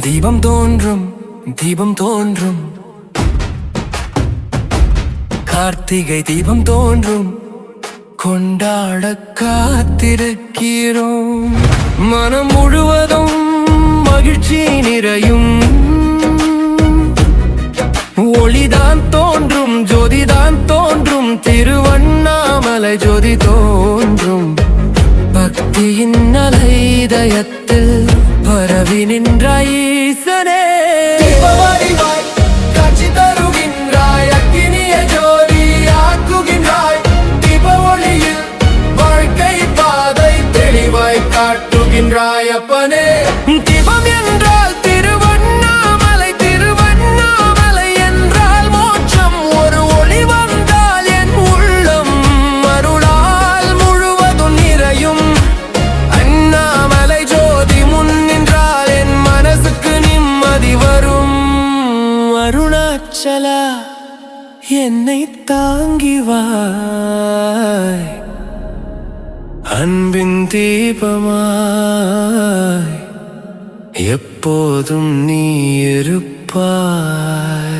தீபம் தோன்றும் தீபம் தோன்றும். கார்த்திகை தீபம் தோன்றும் கொண்டாட காத்திருக்கிறோம். மனம் முழுவதும் மகிழ்ச்சி நிறையும். ஒளிதான் தோன்றும் ஜோதிதான் தோன்றும் திருவண்ணாமலை ஜோதி தோன்றும். பக்தியின் அலைதயத்தில் பரவி நின்ற ஈசனே தீபமறிவாய், காட்சி தருகின்றாய், அக்கினிய ஜோதி ஆக்குகின்றாய். தீப ஒளியில் வாழ்க்கை பாதை தெளிவாய் காட்டுகின்றாய் அப்பனே தீபம் அருணாச்சலா என்னை தாங்கிவாய் அன்பின் தீபமாய் எப்போதும் நீ இருப்பாய்.